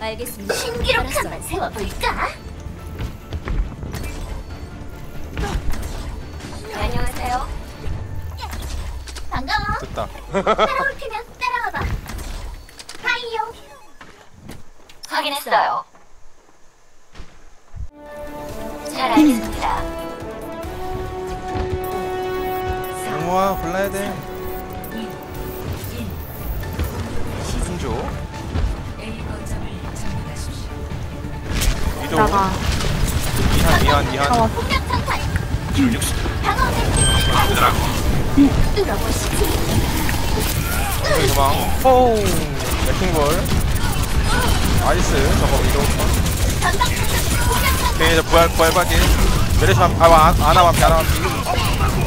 알겠습니다. 신기록. 한번 세워볼까? 안녕하세요. 반가워. 됐다. 따라올 테면 따라와봐. 하이요. 확인했어요. 잘 알겠습니다. 영모아 골라야 돼. 신조. 위도. 나가. 미한 미한. 공격 장판. 방어 멘트. 뚫어보시지. 도망. 퐁. 레킹볼. 나이스. 저거 위도. 오케이 이제 부활 부활 받기. 내리삼 아 안- 아나 반피 아나 반피.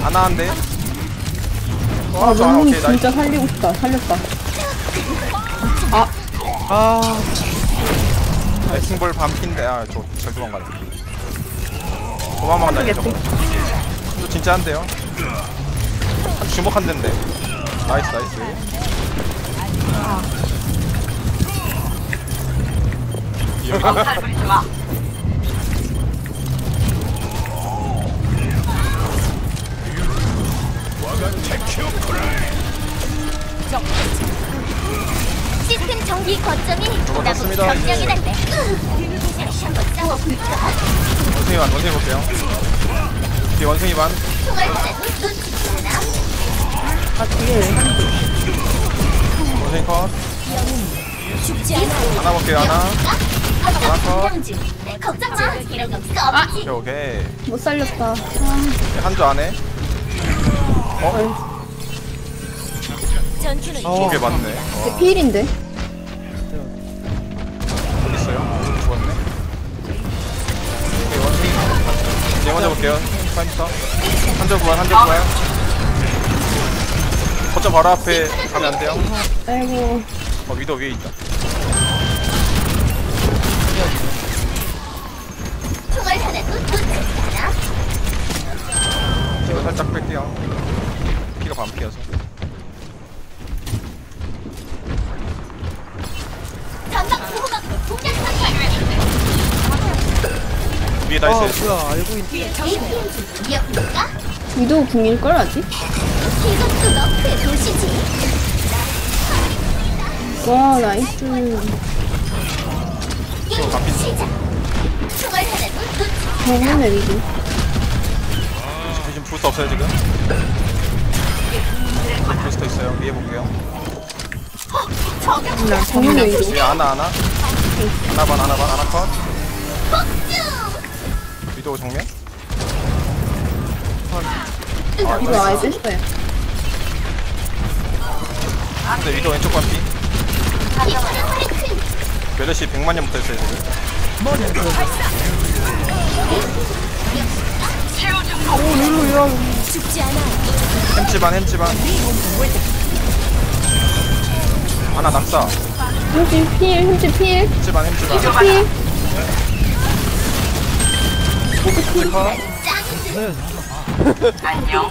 아나 한대. 아, 저 너무 오케이, 진짜 살리고 싶다. 살렸다. 아, 아. 레킹볼 반피인데 아저잘 도망가네. 도망만 다니 저거. 저 진짜 한대요. 한 주먹 한 대인데. 나이스 나이스. 시스템 정비 거점이 나보고 맞습니다. 점령이란데. 다시 한번 싸워볼까? 원숭이 반 원숭이 볼게요. 뒤에 원숭이 반. 총알 하나 놓치지 않아. 아, 뒤에. 원숭이 컷. 죽지 않아. 하나 볼게요 하나. 하 걱정 마. 이런 거 없지. 오케이 오케이. 못 살렸다. 아, 한조 안에. 어? 전투는 두개 맞네. 어, 필인데? 어디 있어요? 죽었네. 오케이. 네 먼저 볼게요. 파이터. 한조 구할 한조 구할. 거점 바로 앞에 가면 안 돼요. 아이고. 어 위도 위에 있다. 위에 다 있어요. 뭐야 알고 있 APM 중 이어볼까? 위도우 궁일걸, 아직? 이것도 너의 도시지. 와, 나이스. 저 반피. 놓치지 정면에 위도. 지금 부스터 없어요 지금? 부스터 있어요. 위에 볼게요. 나 정면에 위도. 위에 하나 하나. 하나 반 하나 반 하나 컷. 위도 정면. 아, 이거 아예 뺐어요. 근데 위도 왼쪽 반피. 메르시 100만 년 붙어 있어요 지금. 죽지 않아. 햄치 반 햄치 반. 하나 낙사. 흠집 필, 흠집 필, 햄치 반 햄치 반. 필. 컷.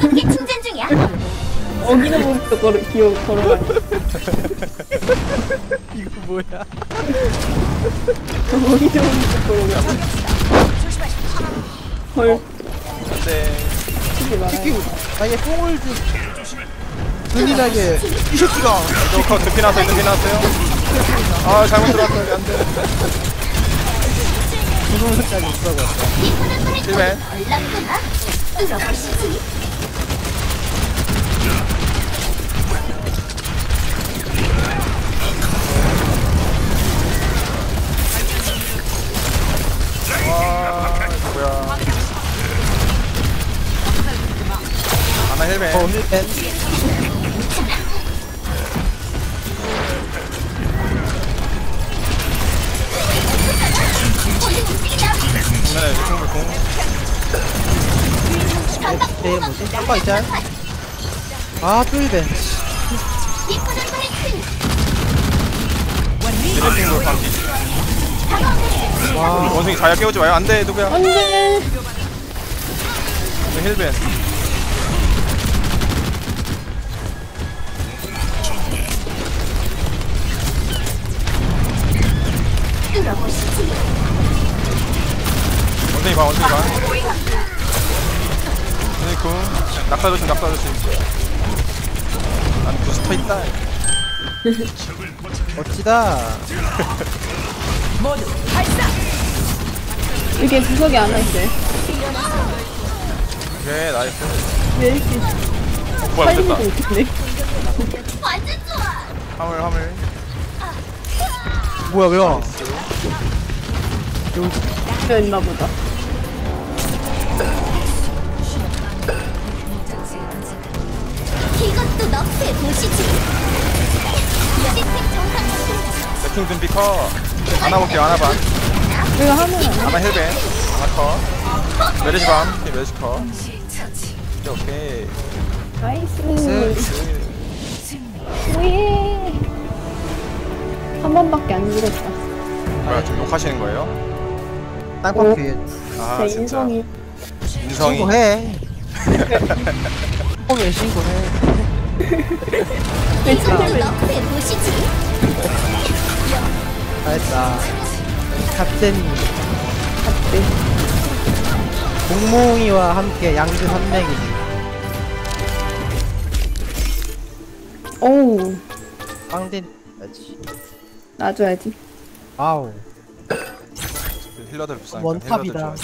공격기 충전 중이야. 어기는 모습도 걸어, 기어, 걸어가. 이거 뭐야 어기는 모습도 걸어가. 헐, 네. 끼고 아예 뽕을 좀 은인하게 이 새끼가 컷 득피 나왔어요 득피 나왔어요. 아 잘못 들어왔어요 안 돼. 구성 색깔이 있다고 실패. 얼랑구나. 뚫어보시지. 와 이거 뭐야. 하나 헬멧. 어 네 충분 공. 네 뭐지 깜빡 있자 이쁘는 브레이크. 디렉팅볼 반피. 와 원숭이 자야 깨우지 마요 안 돼 누구야. 안 돼. 힐벤 뚫어보시지. 원숭이 봐 원숭이 봐쿵 낙사 조심 낙사 조심. 난 부스터 있다. 멋지다. 이게 구석이 안 와있어요. 오케이 나이스. 왜 이렇게 어, 뭐야 됐다. 화물 화물. 뭐야 뭐야 있나 보다. 이것도 너프에 보시지. 시스템 정상. 세팅 좀 비커 하나 볼게요 하나 반 내가 하면 안 돼. 하나 힐벤 하나 컷 메르시 밤 메르시 컷 오케이 오케이 나이스. 오예. 한 번밖에 안 죽었다. 뭐야 지금 욕하시는 거예요? 땅콩 아제 진짜 인성이 인성이 신고해 홈에 신고해 왜 침대를 너프에 보시지. 잘했다 캡틴 갔대. 공몽이와 함께 양주 산맥이지 오우. 빵딘 야지 놔줘야지. 와우 힐러들 불쌍해 원탑이다.